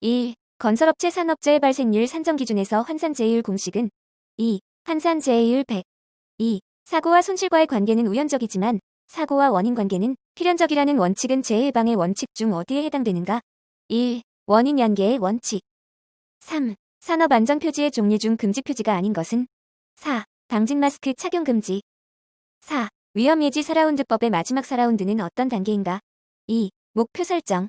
1. 건설업체 산업재해 발생률 산정 기준에서 환산재해율 공식은 2. 환산재해율 100 2. 사고와 손실과의 관계는 우연적이지만 사고와 원인 관계는 필연적이라는 원칙은 재해 예방의 원칙 중 어디에 해당되는가? 1. 원인 연계의 원칙 3. 산업 안전 표지의 종류 중 금지 표지가 아닌 것은 4. 방진 마스크 착용 금지 4. 위험 예지 4라운드법의 마지막 4라운드는 어떤 단계인가? 2. 목표 설정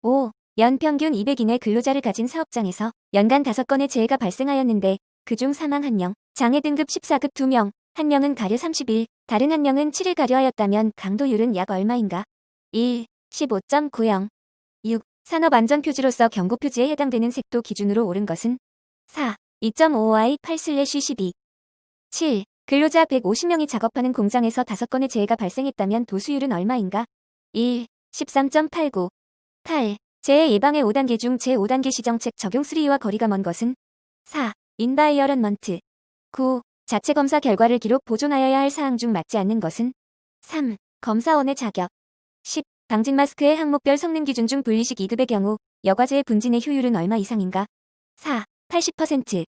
5. 연평균 200인의 근로자를 가진 사업장에서 연간 5건의 재해가 발생하였는데 그중 사망 1명, 장애 등급 14급 2명, 1명은 가려 30일, 다른 1명은 7일 가려하였다면 강도율은 약 얼마인가? 1. 15.90 6. 산업안전표지로서 경고표지에 해당되는 색도 기준으로 옳은 것은 4. 2.5i 8-12 7. 근로자 150명이 작업하는 공장에서 5건의 재해가 발생했다면 도수율은 얼마인가? 1. 13.89 8. 재해 예방의 5단계 중 제5단계 시정책 적용 3와 거리가 먼 것은 4. 인바이어런먼트 9. 자체 검사 결과를 기록 보존하여야 할 사항 중 맞지 않는 것은 3. 검사원의 자격 10. 방진 마스크의 항목별 성능 기준 중 분리식 2급의 경우 여과제의 분진의 효율은 얼마 이상인가? 4. 80%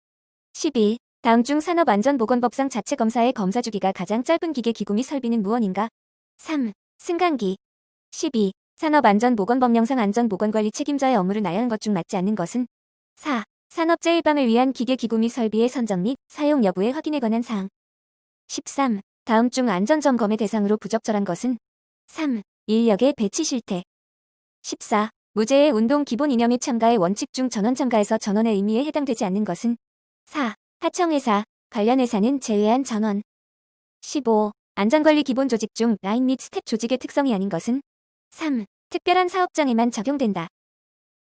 11. 다음 중 산업안전보건법상 자체 검사의 검사 주기가 가장 짧은 기계 기구 및 설비는 무엇인가? 3. 승강기 12. 산업안전보건법령상 안전보건관리 책임자의 업무를 나열한 것 중 맞지 않는 것은 4. 산업재해 예방을 위한 기계 기구 및 설비의 선정 및 사용 여부의 확인에 관한 사항 13. 다음 중 안전점검의 대상으로 부적절한 것은 3. 인력의 배치 실태 14. 무죄의 운동 기본 이념의 참가의 원칙 중 전원 참가에서 전원의 의미에 해당되지 않는 것은 4. 하청회사, 관련 회사는 제외한 전원 15. 안전관리 기본 조직 중 라인 및 스텝 조직의 특성이 아닌 것은 3. 특별한 사업장에만 적용된다.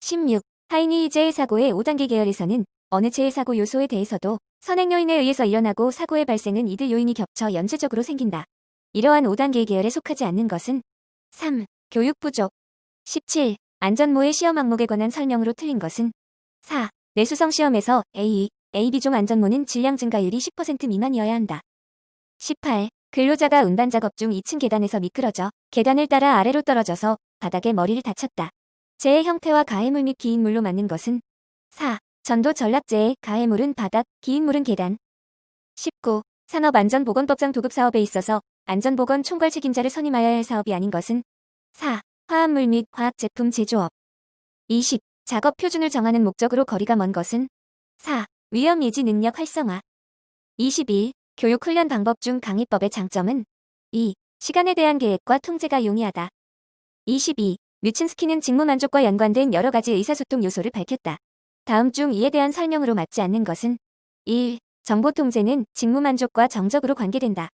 16. 하이니 재해 사고의 5단계 계열에서는 어느 재해 사고 요소에 대해서도 선행 요인에 의해서 일어나고 사고의 발생은 이들 요인이 겹쳐 연쇄적으로 생긴다. 이러한 5단계 계열에 속하지 않는 것은 3. 교육 부족 17. 안전모의 시험 항목에 관한 설명으로 틀린 것은 4. 내수성 시험에서 A, AB종 안전모는 질량 증가율이 10% 미만이어야 한다. 18. 근로자가 운반 작업 중 2층 계단에서 미끄러져 계단을 따라 아래로 떨어져서 바닥에 머리를 다쳤다. 재해 형태와 가해물 및 기인물로 맞는 것은 4. 전도 전락재해 가해물은 바닥, 기인물은 계단. 19. 산업안전보건법상 도급 사업에 있어서 안전보건 총괄 책임자를 선임하여야 할 사업이 아닌 것은 4. 화합물 및 화학제품 제조업 20. 작업 표준을 정하는 목적으로 거리가 먼 것은 4. 위험 예지 능력 활성화 21. 교육 훈련 방법 중 강의법의 장점은 2. 시간에 대한 계획과 통제가 용이하다. 22. 뮤친스키는 직무 만족과 연관된 여러 가지 의사소통 요소를 밝혔다. 다음 중 이에 대한 설명으로 맞지 않는 것은 1. 정보 통제는 직무 만족과 정적으로 관계된다.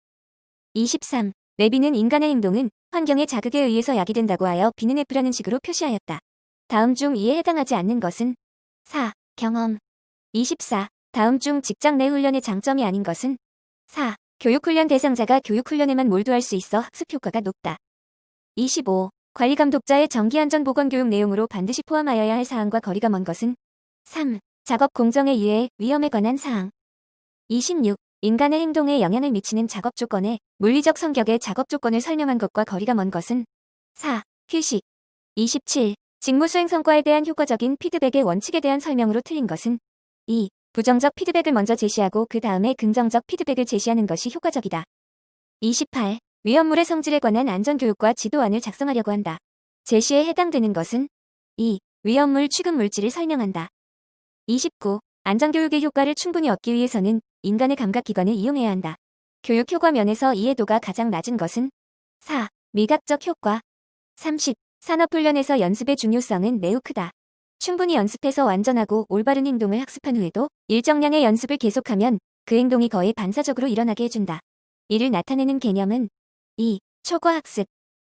23. 레비는 인간의 행동은 환경의 자극에 의해서 야기된다고 하여 비는 F라는 식으로 표시하였다. 다음 중 이에 해당하지 않는 것은 4. 경험 24. 다음 중 직장 내 훈련의 장점이 아닌 것은 4. 교육훈련 대상자가 교육훈련에만 몰두할 수 있어 학습 효과가 높다. 25. 관리감독자의 정기안전보건 교육 내용으로 반드시 포함하여야 할 사항과 거리가 먼 것은 3. 작업 공정에 유해 위험에 관한 사항 26. 인간의 행동에 영향을 미치는 작업 조건의 물리적 성격의 작업 조건을 설명한 것과 거리가 먼 것은 4. 휴식 27. 직무 수행 성과에 대한 효과적인 피드백의 원칙에 대한 설명으로 틀린 것은 2. 부정적 피드백을 먼저 제시하고 그 다음에 긍정적 피드백을 제시하는 것이 효과적이다. 28. 위험물의 성질에 관한 안전교육과 지도안을 작성하려고 한다. 제시에 해당되는 것은 2. 위험물 취급 물질을 설명한다. 29. 안전교육의 효과를 충분히 얻기 위해서는 인간의 감각기관을 이용해야 한다. 교육 효과 면에서 이해도가 가장 낮은 것은 4. 미각적 효과 30. 산업훈련에서 연습의 중요성은 매우 크다. 충분히 연습해서 완전하고 올바른 행동을 학습한 후에도 일정량의 연습을 계속하면 그 행동이 거의 반사적으로 일어나게 해준다. 이를 나타내는 개념은 2. 초과학습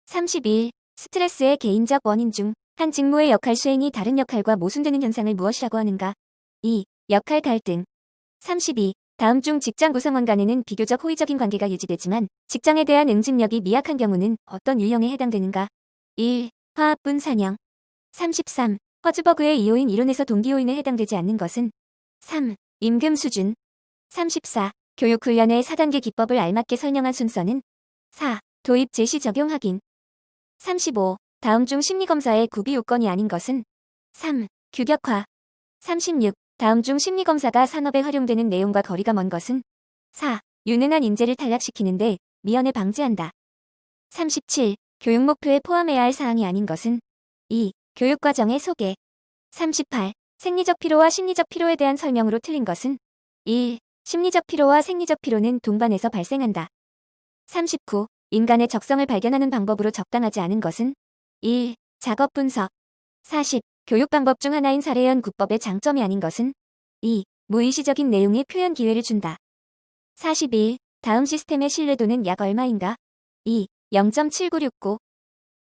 31. 스트레스의 개인적 원인 중 한 직무의 역할 수행이 다른 역할과 모순되는 현상을 무엇이라고 하는가? 2. 역할 갈등 32. 다음 중 직장 구성원 간에는 비교적 호의적인 관계가 유지되지만 직장에 대한 응집력이 미약한 경우는 어떤 유형에 해당되는가? 1. 화합분 사냥 33. 허즈버그의 이호인 이론에서 동기호인에 해당되지 않는 것은 3. 임금 수준 34. 교육훈련의 4단계 기법을 알맞게 설명한 순서는 4. 도입 제시 적용 확인 35. 다음 중 심리검사의 구비 요건이 아닌 것은 3. 규격화. 36. 다음 중 심리검사가 산업에 활용되는 내용과 거리가 먼 것은 4. 유능한 인재를 탈락시키는데 미연에 방지한다. 37. 교육 목표에 포함해야 할 사항이 아닌 것은 2. 교육과정의 소개. 38. 생리적 피로와 심리적 피로에 대한 설명으로 틀린 것은 1. 심리적 피로와 생리적 피로는 동반해서 발생한다. 39. 인간의 적성을 발견하는 방법으로 적당하지 않은 것은 1. 작업 분석. 40. 교육 방법 중 하나인 사례연 국법의 장점이 아닌 것은 2. 무의시적인 내용의 표현 기회를 준다. 41. 다음 시스템의 신뢰도는 약 얼마인가? 2. 0.7969.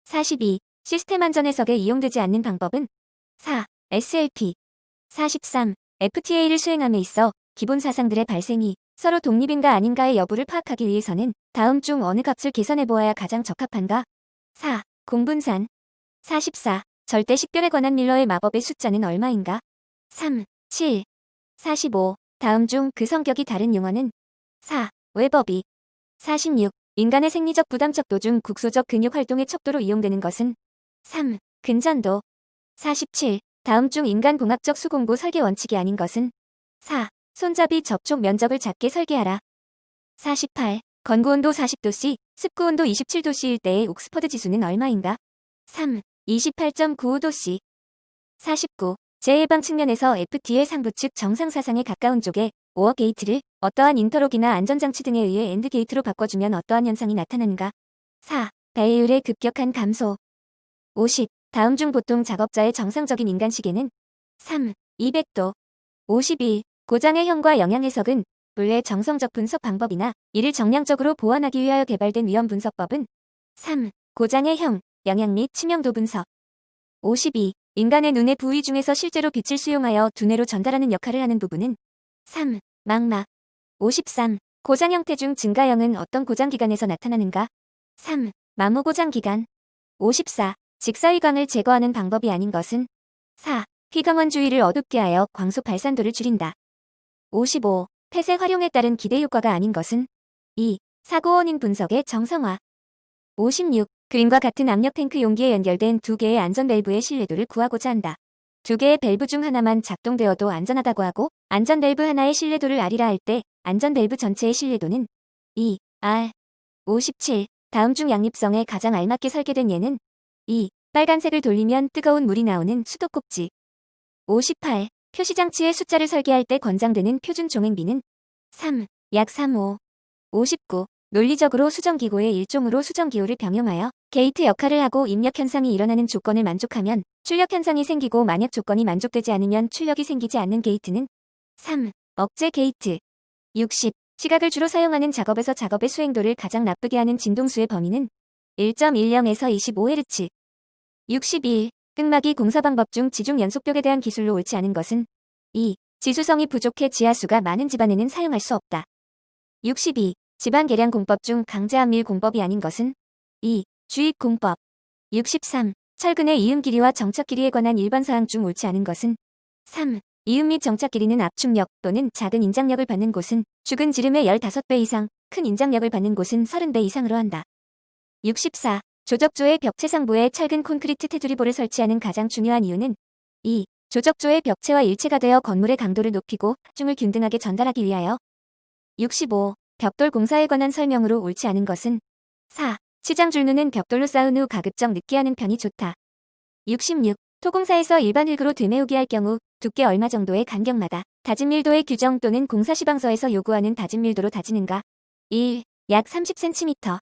42. 시스템 안전 해석에 이용되지 않는 방법은 4. SLP. 43. FTA를 수행함에 있어 기본 사상들의 발생이 서로 독립인가 아닌가의 여부를 파악하기 위해서는 다음 중 어느 값을 계산해 보아야 가장 적합한가? 4. 공분산. 44. 절대 식별에 관한 밀러의 마법의 숫자는 얼마인가? 3. 7. 45. 다음 중 그 성격이 다른 용어는 4. 외법이 46. 인간의 생리적 부담적 도중 국소적 근육 활동의 척도로 이용되는 것은 3. 근전도 47. 다음 중 인간 공학적 수공구 설계 원칙이 아닌 것은 4. 손잡이 접촉 면적을 작게 설계하라. 48. 건구온도 40도씨, 습구온도 27도씨일 때의 옥스퍼드 지수는 얼마인가? 3. 28.95도씨. 49. 재해방 측면에서 FT의 상부 측 정상 사상에 가까운 쪽에 오어 게이트를 어떠한 인터록이나 안전장치 등에 의해 엔드 게이트로 바꿔주면 어떠한 현상이 나타나는가? 4. 배율의 급격한 감소. 50. 다음 중 보통 작업자의 정상적인 인간 시계는 3. 200도. 51. 고장의 형과 영향 해석은 본래 정성적 분석 방법이나 이를 정량적으로 보완하기 위하여 개발된 위험 분석법은 3. 고장의 형, 영향 및 치명도 분석. 52. 인간의 눈의 부위 중에서 실제로 빛을 수용하여 두뇌로 전달하는 역할을 하는 부분은 3. 망막. 53. 고장 형태 중 증가형은 어떤 고장 기관에서 나타나는가? 3. 마모 고장 기관. 54. 직사휘광을 제거하는 방법이 아닌 것은 4. 휘광원 주위를 어둡게 하여 광속 발산도를 줄인다. 55. 폐쇄 활용에 따른 기대 효과가 아닌 것은 2. 사고 원인 분석의 정상화. 56. 그림과 같은 압력 탱크 용기에 연결된 두 개의 안전 밸브의 신뢰도를 구하고자 한다. 두 개의 밸브 중 하나만 작동되어도 안전하다고 하고 안전 밸브 하나의 신뢰도를 R이라 할 때 안전 밸브 전체의 신뢰도는 2, R. 57. 다음 중 양립성에 가장 알맞게 설계된 예는 2. 빨간색을 돌리면 뜨거운 물이 나오는 수도꼭지. 58. 표시장치의 숫자를 설계할 때 권장되는 표준 종횡비는 3. 약 3호. 59. 논리적으로 수정기호의 일종으로 수정기호를 병용하여 게이트 역할을 하고 입력 현상이 일어나는 조건을 만족하면 출력 현상이 생기고 만약 조건이 만족되지 않으면 출력이 생기지 않는 게이트는 3. 억제 게이트. 60. 시각을 주로 사용하는 작업에서 작업의 수행도를 가장 나쁘게 하는 진동수의 범위는 1.10에서 25Hz. 61. 끈막이 공사 방법 중 지중 연속벽에 대한 기술로 옳지 않은 것은 2. 지수성이 부족해 지하수가 많은 집안에는 사용할 수 없다. 62. 집안 계량 공법 중 강제압밀 공법이 아닌 것은 2. 주입 공법. 63. 철근의 이음 길이와 정착 길이에 관한 일반 사항 중 옳지 않은 것은 3. 이음 및 정착 길이는 압축력 또는 작은 인장력을 받는 곳은 죽은 지름의 15배 이상, 큰 인장력을 받는 곳은 30배 이상으로 한다. 64. 조적조의 벽체 상부에 철근 콘크리트 테두리볼을 설치하는 가장 중요한 이유는 2. 조적조의 벽체와 일체가 되어 건물의 강도를 높이고 합중을 균등하게 전달하기 위하여 65. 벽돌 공사에 관한 설명으로 옳지 않은 것은 4. 시장 줄누는 벽돌로 쌓은 후 가급적 느끼하는 편이 좋다. 66. 토공사에서 일반 흙으로 되메우기 할 경우 두께 얼마 정도의 간격마다 다진 밀도의 규정 또는 공사 시방서에서 요구하는 다진 밀도로 다지는가? 1. 약 30cm.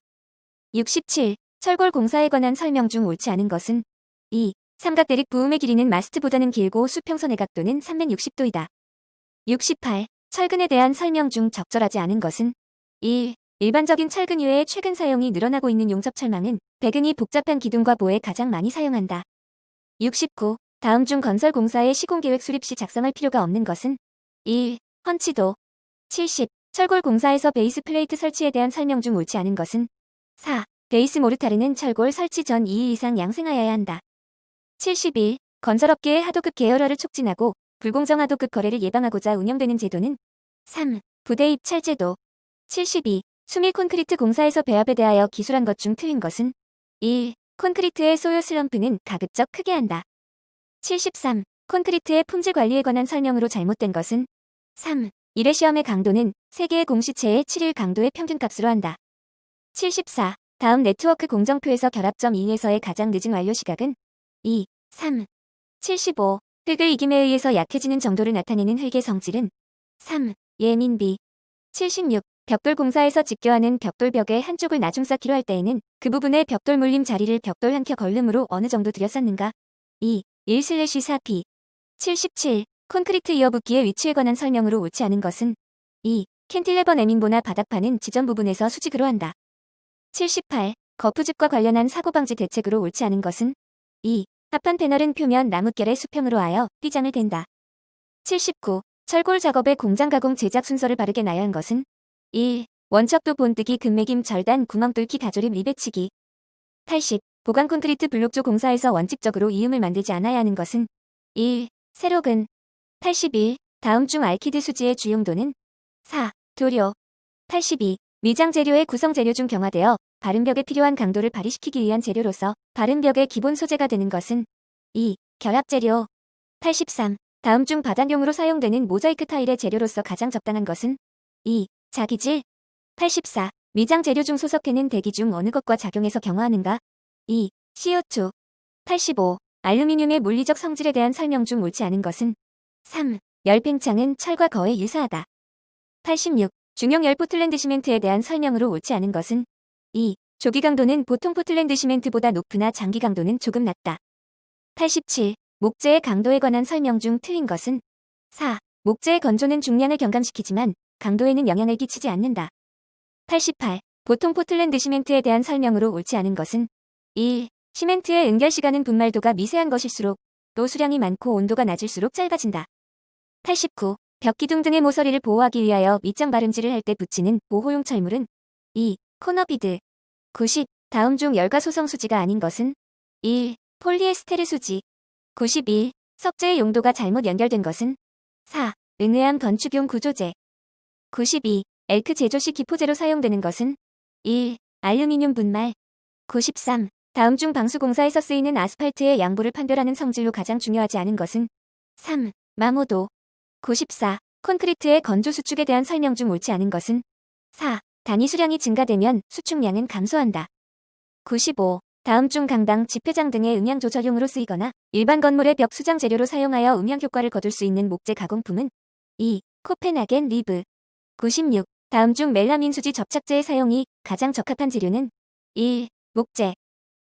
67. 철골 공사에 관한 설명 중 옳지 않은 것은 2. 삼각대립 부음의 길이는 마스트보다는 길고 수평선의 각도는 360도이다. 68. 철근에 대한 설명 중 적절하지 않은 것은 1. 일반적인 철근 이외에 최근 사용이 늘어나고 있는 용접 철망은 배근이 복잡한 기둥과 보에 가장 많이 사용한다. 69. 다음 중 건설 공사의 시공계획 수립 시 작성할 필요가 없는 것은 1. 헌치도 70. 철골 공사에서 베이스 플레이트 설치에 대한 설명 중 옳지 않은 것은 4. 베이스 모르타르는 철골 설치 전 2일 이상 양생하여야 한다. 71. 건설업계의 하도급 계열화를 촉진하고 불공정 하도급 거래를 예방하고자 운영되는 제도는 3. 부대 입찰 제도 72. 수밀 콘크리트 공사에서 배합에 대하여 기술한 것 중 틀린 것은 1. 콘크리트의 소요 슬럼프는 가급적 크게 한다. 73. 콘크리트의 품질 관리에 관한 설명으로 잘못된 것은 3. 1회 시험의 강도는 세개의 공시체의 7일 강도의 평균값으로 한다. 74. 다음 네트워크 공정표에서 결합점 2에서의 가장 늦은 완료 시각은 2, 3, 75. 흙을 이김에 의해서 약해지는 정도를 나타내는 흙의 성질은 3. 예민비 76. 벽돌 공사에서 직교하는 벽돌 벽의 한쪽을 나중 쌓기로 할 때에는 그 부분의 벽돌 물림 자리를 벽돌 한 켜 걸름으로 어느 정도 들여쌓는가? 2. 1-4p 77. 콘크리트 이어붙기의 위치에 관한 설명으로 옳지 않은 것은 2. 캔틸레버 네밍보나 바닥판은 지점 부분에서 수직으로 한다. 78. 거푸집과 관련한 사고방지 대책으로 옳지 않은 것은 2. 합판 패널은 표면 나뭇결의 수평으로 하여 휘장을 댄다. 79. 철골 작업의 공장 가공 제작 순서를 바르게 나열한 것은 1. 원척도 본뜨기 금매김 절단 구멍 뚫기 가조림 리배치기 80. 보강 콘크리트 블록조 공사에서 원칙적으로 이음을 만들지 않아야 하는 것은 1. 세로근 81. 다음 중 알키드 수지의 주용도는 4. 도료 82. 미장 재료의 구성 재료 중 경화되어 바른벽에 필요한 강도를 발휘시키기 위한 재료로서 바른벽의 기본 소재가 되는 것은 2. 결합 재료 83. 다음 중 바닥용으로 사용되는 모자이크 타일의 재료로서 가장 적당한 것은 2. 자기질 84. 미장 재료 중 소석해는 대기 중 어느 것과 작용해서 경화하는가? 2. CO2 85. 알루미늄의 물리적 성질에 대한 설명 중 옳지 않은 것은 3. 열팽창은 철과 거의 유사하다. 86. 중형 열 포틀랜드 시멘트에 대한 설명으로 옳지 않은 것은 2. 조기 강도는 보통 포틀랜드 시멘트보다 높으나 장기 강도는 조금 낮다. 87. 목재의 강도에 관한 설명 중 틀린 것은 4. 목재의 건조는 중량을 경감시키지만 강도에는 영향을 끼치지 않는다. 88. 보통 포틀랜드 시멘트에 대한 설명으로 옳지 않은 것은 1. 시멘트의 응결 시간은 분말도가 미세한 것일수록 또 수량이 많고 온도가 낮을수록 짧아진다. 89. 벽 기둥 등의 모서리를 보호하기 위하여 밑장 바름질을 할 때 붙이는 보호용 철물은 2. 코너비드 90. 다음 중 열과 소성 수지가 아닌 것은 1. 폴리에스테르 수지 91. 석재의 용도가 잘못 연결된 것은 4. 은외암 건축용 구조재 92. 엘크 제조 시 기포제로 사용되는 것은 1. 알루미늄 분말 93. 다음 중 방수공사에서 쓰이는 아스팔트의 양보를 판별하는 성질로 가장 중요하지 않은 것은 3. 마모도 94. 콘크리트의 건조 수축에 대한 설명 중 옳지 않은 것은 4. 단위 수량이 증가되면 수축량은 감소한다. 95. 다음 중 강당, 집회장 등의 음향 조절용으로 쓰이거나 일반 건물의 벽 수장 재료로 사용하여 음향 효과를 거둘 수 있는 목재 가공품은 2. 코펜하겐 리브 96. 다음 중 멜라민 수지 접착제의 사용이 가장 적합한 재료는 1. 목재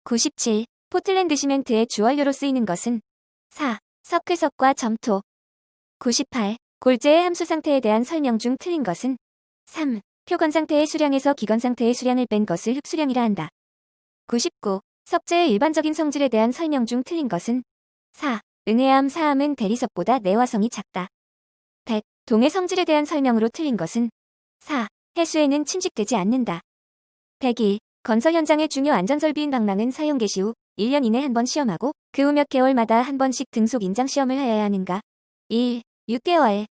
97. 포틀랜드 시멘트의 주원료로 쓰이는 것은 4. 석회석과 점토 98. 골재의 함수 상태에 대한 설명 중 틀린 것은 3. 표건 상태의 수량에서 기건 상태의 수량을 뺀 것을 흡수량이라 한다. 99. 석재의 일반적인 성질에 대한 설명 중 틀린 것은 4. 은혜암 사암은 대리석보다 내화성이 작다. 100. 동의 성질에 대한 설명으로 틀린 것은 4. 해수에는 침식되지 않는다. 101. 건설 현장의 중요 안전설비인 방망은 사용 개시 후 1년 이내 한 번 시험하고 그 후 몇 개월마다 한 번씩 등속 인장 시험을 하여야 하는가? 1. 6개월.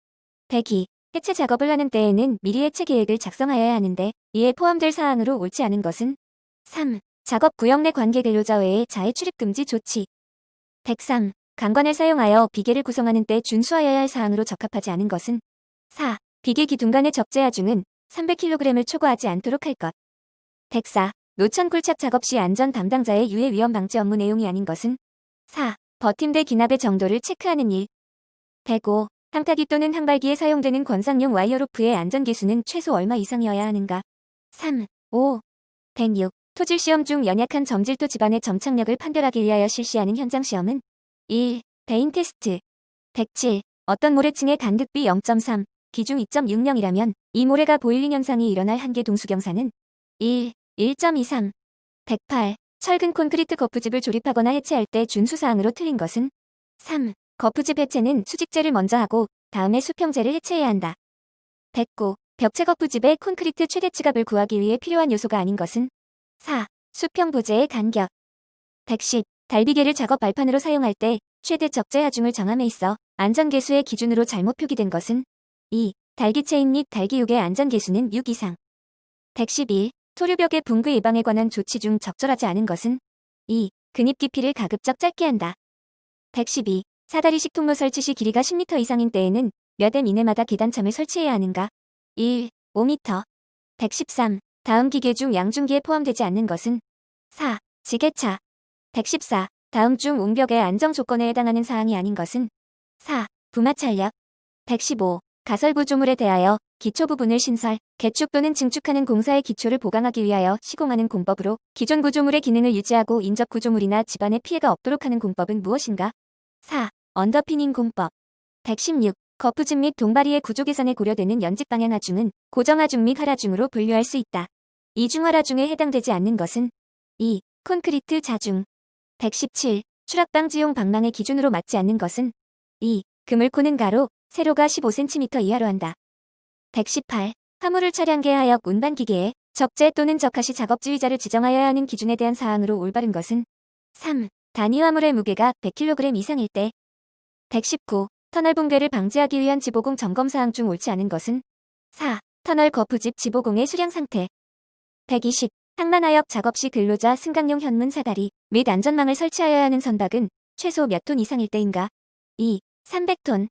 102. 해체 작업을 하는 때에는 미리 해체 계획을 작성하여야 하는데 이에 포함될 사항으로 옳지 않은 것은 3. 작업 구역 내 관계 근로자 외에 자해 출입 금지 조치 103. 강관을 사용하여 비계를 구성하는 때 준수하여야 할 사항으로 적합하지 않은 것은 4. 비계 기둥 간의 적재하 중은 300kg을 초과하지 않도록 할 것 104. 노천 굴착 작업 시 안전 담당자의 유해 위험 방지 업무 내용이 아닌 것은 4. 버팀대 기납의 정도를 체크하는 일 105. 항타기 또는 항발기에 사용되는 권상용 와이어로프의 안전기수는 최소 얼마 이상이어야 하는가? 3. 5. 106. 토질 시험 중 연약한 점질토 집안의 점착력을 판별하기 위하여 실시하는 현장 시험은 1. 베인 테스트 107. 어떤 모래층의 간극비 0.3, 기중 2.60이라면 이 모래가 보일링 현상이 일어날 한계 동수경사는 1. 1.23. 108. 철근 콘크리트 거푸집을 조립하거나 해체할 때 준수사항으로 틀린 것은 3. 거푸집 해체는 수직재를 먼저 하고 다음에 수평재를 해체해야 한다. 109. 벽체 거푸집의 콘크리트 최대치갑을 구하기 위해 필요한 요소가 아닌 것은 4. 수평 부재의 간격 110. 달비계를 작업 발판으로 사용할 때 최대 적재 하중을 정함에 있어 안전계수의 기준으로 잘못 표기된 것은 2. 달기체인 및 달기육의 안전계수는 6 이상 111. 토류벽의 붕괴 예방에 관한 조치 중 적절하지 않은 것은 2. 근입 깊이를 가급적 짧게 한다. 112. 사다리식 통로 설치 시 길이가 10m 이상인 때에는 몇 M 이내마다 계단참을 설치해야 하는가? 1. 5m 113. 다음 기계 중 양중기에 포함되지 않는 것은 4. 지게차 114. 다음 중 옹벽의 안정 조건에 해당하는 사항이 아닌 것은 4. 부마찰력 115. 가설 구조물에 대하여 기초 부분을 신설, 개축 또는 증축하는 공사의 기초를 보강하기 위하여 시공하는 공법으로 기존 구조물의 기능을 유지하고 인접 구조물이나 집안에 피해가 없도록 하는 공법은 무엇인가? 4. 언더피닝 공법 116. 거푸집 및 동바리의 구조 개선에 고려되는 연직 방향 하중은 고정 하중 및 하라중으로 분류할 수 있다. 이중 하라중에 해당되지 않는 것은 2. 콘크리트 자중 117. 추락 방지용 방망의 기준으로 맞지 않는 것은 2. 그물코는 가로, 세로가 15cm 이하로 한다. 118. 화물을 차량계하여 운반 기계에 적재 또는 적하시 작업 지휘자를 지정하여야 하는 기준에 대한 사항으로 올바른 것은 3. 단위 화물의 무게가 100kg 이상일 때 119. 터널 붕괴를 방지하기 위한 지보공 점검 사항 중 옳지 않은 것은 4. 터널 거푸집 지보공의 수량 상태 120. 항만하역 작업 시 근로자 승강용 현문 사다리 및 안전망을 설치하여야 하는 선박은 최소 몇 톤 이상일 때인가? 2. 300톤,